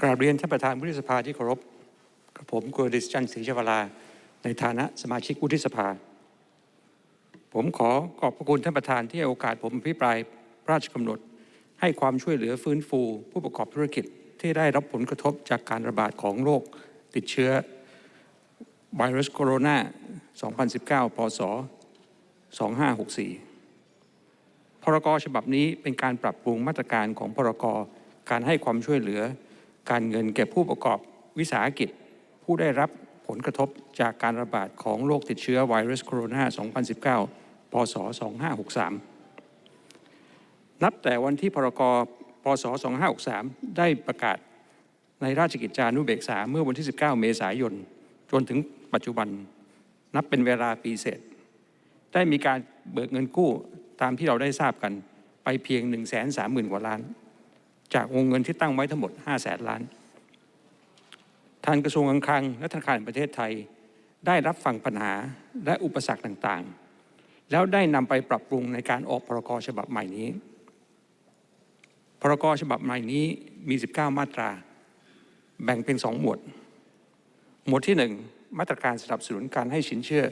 กราบเรียนท่านประธานวุฒิสภาที่เคารพกับผมกุลดิษจันทร์ศรีชวราในฐานะสมาชิกวุฒิสภา ผมขอขอบพระคุณท่านประธานที่ให้โอกาสผมอภิปรายพระราชกำหนด ให้ความช่วยเหลือฟื้นฟู ผู้ประกอบธุรกิจที่ได้รับผลกระทบจากการระบาดของโรคติดเชื้อไวรัสโคโรนา 2019 พศ 2564 พรกฉบับนี้เป็นการปรับปรุงมาตรการของพรกการให้ความช่วยเหลือ การเงินแก่ผู้ประกอบวิสาหกิจ ผู้ได้รับผลกระทบจากการระบาดของโรคติดเชื้อไวรัสโคโรนา 2019 พศ 2563 นับแต่วันที่พรกพศ 2563 ได้ประกาศในราชกิจจานุเบกษาเมื่อวันที่ 19 เมษายน จนถึงปัจจุบัน นับเป็นเวลาปีเศษ ได้มีการเบิกเงินกู้ตามที่เราได้ทราบกันไปเพียง 1 3 0 0 0 0 กว่าล้าน จากวงเงินที่ตั้งไว้ทั้งหมด 5 0 0แสนล้าน ทางกระทรวงการคลังและธนาคารแห่งประเทศไทย ได้รับฟังปัญหาและอุปสรรคต่างๆ แล้วได้นำไปปรับปรุงในการออกพรกฉบับใหม่นี้ พรกฉบับใหม่นี้มี 19 มาตรา แบ่งเป็น 2 หมวด หมวดที่ 1 มาตรการสนับสนุนการให้สินเชื่อ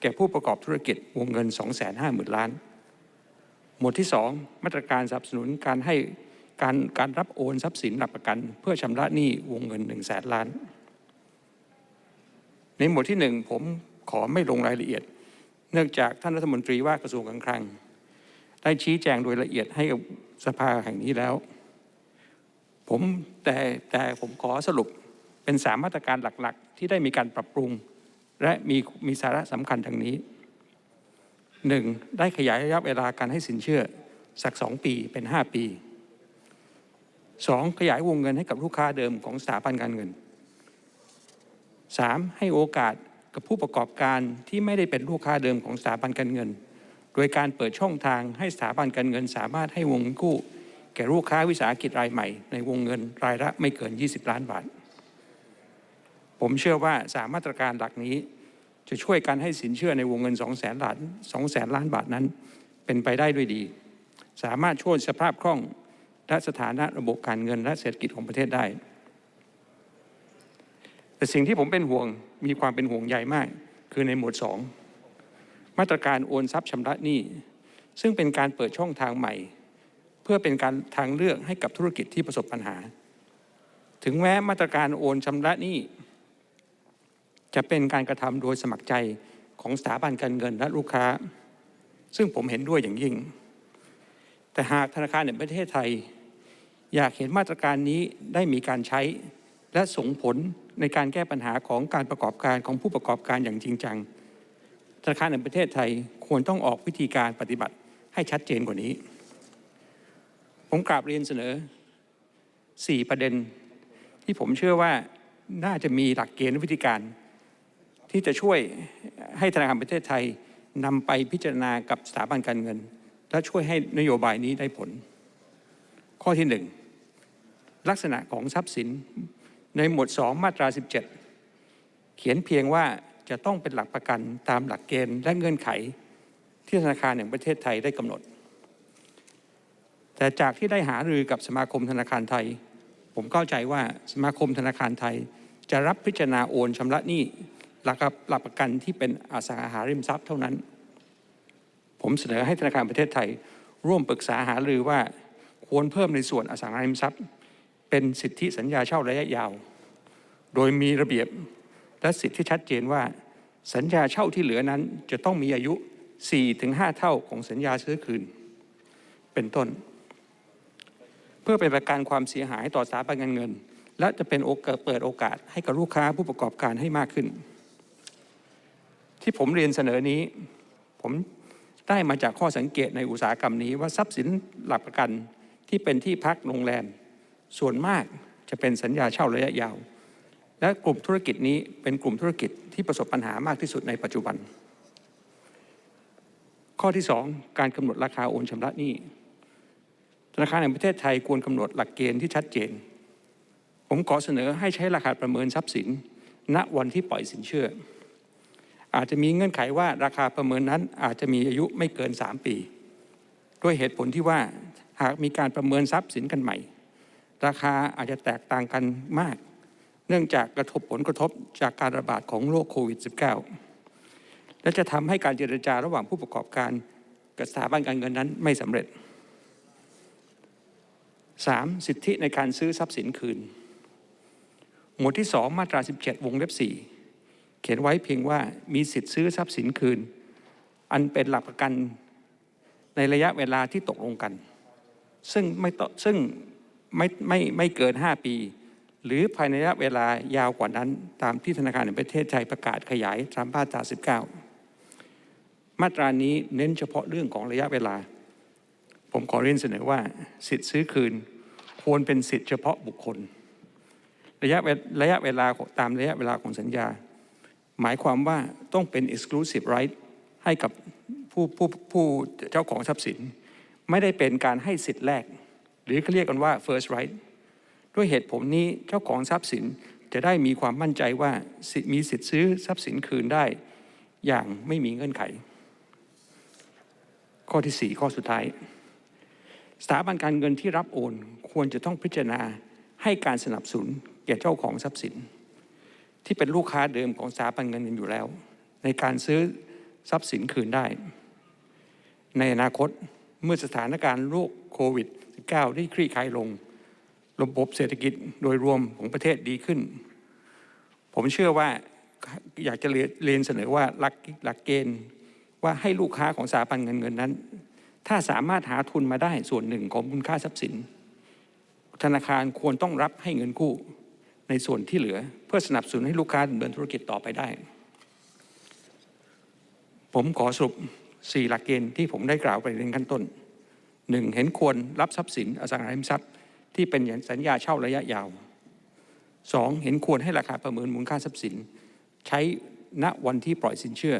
แก่ผู้ประกอบธุรกิจวงเงิน 250,000 ล้าน หมวดที่ 2 มาตรการสนับสนุนการให้ การการรับโอนทรัพย์สินหลักประกัน เพื่อชำระหนี้วงเงิน1 0 0 0 0แสนล้าน ในหมวดที่ 1 ผมขอไม่ลงรายละเอียด เนื่องจากท่านรัฐมนตรีว่ากระทรวงการคลัง ได้ชี้แจงโดยละเอียดให้กับสภาแห่งนี้แล้ว ผมแต่แต่ผมขอสรุปเป็นสามมาตรการหลักๆ ที่ได้มีการปรับปรุง และมีมีสาระสำคัญดังนี้หนึ่งได้ขยายระยะเวลาการให้สินเชื่อสักสองปีเป็นห้าปี สองขยายวงเงินให้กับลูกค้าเดิมของสถาบันการเงินสามให้โอกาสกับผู้ประกอบการที่ไม่ได้เป็นลูกค้าเดิมของสถาบันการเงิน โดยการเปิดช่องทางให้สถาบันการเงิน สามารถให้วงเงินกู้ แก่ลูกค้าวิสาหกิจรายใหม่ ในวงเงินรายละไม่เกิน 20 ล้านบาท ผมเชื่อว่าสามมาตรการหลักนี้ จะช่วยการให้สินเชื่อในวงเงิน 2 0 0แสนล้าน2แสนล้านบาทนั้น เป็นไปได้ด้วยดี สามารถช่วยสภาพคล่อง และสถานะระบบการเงินและเศรษฐกิจของประเทศได้ แต่สิ่งที่ผมเป็นห่วงมีความเป็นห่วงใหญ่มาก คือในหมวด 2 มาตรการโอนทรัพย์ชำระหนี้ ซึ่งเป็นการเปิดช่องทางใหม่ เพื่อเป็นการทางเลือกให้กับธุรกิจที่ประสบปัญหา ถึงแม้มาตรการโอนชำระหนี้ จะเป็นการกระทำโดยสมัครใจของสถาบันการเงินและลูกค้า ซึ่งผมเห็นด้วยอย่างยิ่งแต่หากธนาคารแห่งประเทศไทย อยากเห็นมาตรการนี้ได้มีการใช้ และส่งผลในการแก้ปัญหาของการประกอบการของผู้ประกอบการอย่างจริงจังธนาคารแห่งประเทศไทยควรต้องออกวิธีการปฏิบัติให้ชัดเจนกว่านี้ ผมกราบเรียนเสนอ 4 ประเด็น ที่ผมเชื่อว่าน่าจะมีหลักเกณฑ์วิธีการ ที่จะช่วยให้ธนาคารประเทศไทยนำไปพิจารณากับสถาบันการเงิน และช่วยให้นโยบายนี้ได้ผล ข้อที่หนึ่ง ลักษณะของทรัพย์สินในหมวด 2 มาตรา 17 เขียนเพียงว่าจะต้องเป็นหลักประกันตามหลักเกณฑ์และเงื่อนไขที่ธนาคารแห่งประเทศไทยได้กำหนด แต่จากที่ได้หารือกับสมาคมธนาคารไทย ผมเข้าใจว่าสมาคมธนาคารไทย จะรับพิจารณาโอนชำระหนี้หลักหลักประกันที่เป็นอสังหาริมทรัพย์เท่านั้น ผมเสนอให้ธนาคารประเทศไทย ร่วมปรึกษาหารือว่าควรเพิ่มในส่วนอสังหาริมทรัพย์ เป็นสิทธิสัญญาเช่าระยะยาว โดยมีระเบียบและสิทธิที่ชัดเจนว่า สัญญาเช่าที่เหลือนั้น จะต้องมีอายุ 4-5 เท่าของสัญญาซื้อคืน เป็นต้น เพื่อเป็นประกันความเสียหายต่อสถาบันการเงิน และจะเป็นโอกาสเปิดโอกาสให้กับลูกค้าผู้ประกอบการให้มากขึ้น ที่ผมเรียนเสนอนี้ ผมได้มาจากข้อสังเกตในอุตสาหกรรมนี้ว่าทรัพย์สินหลักประกันที่เป็นที่พักโรงแรม ส่วนมากจะเป็นสัญญาเช่าระยะยาว และกลุ่มธุรกิจนี้เป็นกลุ่มธุรกิจที่ประสบปัญหามากที่สุดในปัจจุบัน ข้อที่ 2 การกำหนดราคาโอนชำระหนี้ธนาคารแห่งประเทศไทยควรกำหนดหลักเกณฑ์ที่ชัดเจน ผมขอเสนอให้ใช้ราคาประเมินทรัพย์สิน ณวันที่ปล่อยสินเชื่อ อาจจะมีเงื่อนไขว่าราคาประเมินนั้นอาจจะมีอายุไม่เกิน 3 ปี ด้วยเหตุผลที่ว่าหากมีการประเมินทรัพย์สินกันใหม่ ราคาอาจจะแตกต่างกันมาก เนื่องจากกระทบผลกระทบจากการระบาดของโรคโควิด -19 และจะทำให้การเจรจาระหว่างผู้ประกอบการกับสถาบันการเงินนั้นไม่สำเร็จ 3. สิทธิในการซื้อทรัพย์สินคืน หมวดที่ 2 มาตรา 17 วงเล็บ 4 เขียนไว้เพียงว่ามีสิทธิซื้อทรัพย์สินคืน อันเป็นหลักประกันในระยะเวลาที่ตกลงกัน ซึ่งไม่ต่อซึ่ง ไม่ไม่ไม่เกิน 5 ปี หรือภายในระยะเวลายาวกว่านั้น ตามที่ธนาคารแห่งประเทศไทยประกาศขยายตามมาตรา 19 มาตรานี้เน้นเฉพาะเรื่องของระยะเวลา ผมขอเรียนเสนอว่า สิทธิ์ซื้อคืน ควรเป็นสิทธิ์เฉพาะบุคคล ระยะเวระยะเวลาตามระยะเวลาของสัญญา หมายความว่าต้องเป็น exclusive right ให้กับผู้ผู้ผู้เจ้าของทรัพย์สิน ไม่ได้เป็นการให้สิทธิ์แรก หรือเขาเรียกกันว่า first right ด้วยเหตุผลนี้เจ้าของทรัพย์สินจะได้มีความมั่นใจว่ามีสิทธิ์ซื้อทรัพย์สินคืนได้ อย่างไม่มีเงื่อนไข ข้อที่ 4 ข้อสุดท้าย สถาบันการเงินที่รับโอนควรจะต้องพิจารณาให้การสนับสนุนแก่เจ้าของทรัพย์สิน ที่เป็นลูกค้าเดิมของสถาบันเงินอยู่แล้ว ในการซื้อทรัพย์สินคืนได้ ในอนาคตเมื่อสถานการณ์โรคโควิด -19 ได้คลี่คลายลง ระบบเศรษฐกิจโดยรวมของประเทศดีขึ้น ผมเชื่อว่าอยากจะเรียนเรียนเสนอว่าหลักหลักเกณฑ์ว่าให้ลูกค้าของสถาบันเงินเงินนั้น ถ้าสามารถหาทุนมาได้ส่วนหนึ่งของมูลค่าทรัพย์สิน ธนาคารควรต้องรับให้เงินกู้ในส่วนที่เหลือ เพื่อสนับสนุนให้ลูกค้าดำเนินธุรกิจต่อไปได้ ผมขอสรุป 4 หลักเกณฑ์ที่ผมได้กล่าวไปในขั้นต้น 1. เห็นควรรับทรัพย์สินอสังหาริมทรัพย์ ที่เป็นสัญญาเช่าระยะยาว 2. เห็นควรให้ราคาประเมินมูลค่าทรัพย์สิน ใช้ณวันที่ปล่อยสินเชื่อ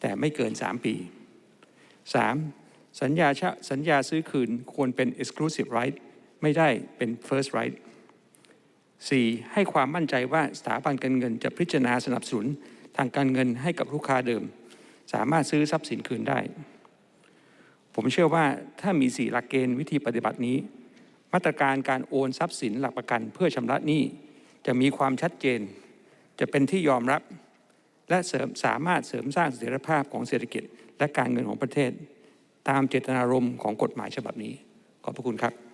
แต่ไม่เกิน 3 ปี 3. สัญญาเช่าสัญญาซื้อคืนควรเป็น exclusive right ไม่ได้เป็น first right 4. ให้ความมั่นใจว่าสถาบันการเงินจะพิจารณาสนับสนุนทางการเงินให้กับลูกค้าเดิม สามารถซื้อทรัพย์สินคืนได้ ผมเชื่อว่าถ้ามี4หลักเกณฑ์วิธีปฏิบัตินี้ มาตรการการโอนทรัพย์สินหลักประกัน เพื่อชำระหนี้จะมีความชัดเจน จะเป็นที่ยอมรับ และเสริมสามารถเสริมสร้างเสถียรภาพของเศรษฐกิจ และการเงินของประเทศ ตามเจตนารมณ์ของกฎหมายฉบับนี้ ขอบพระคุณครับ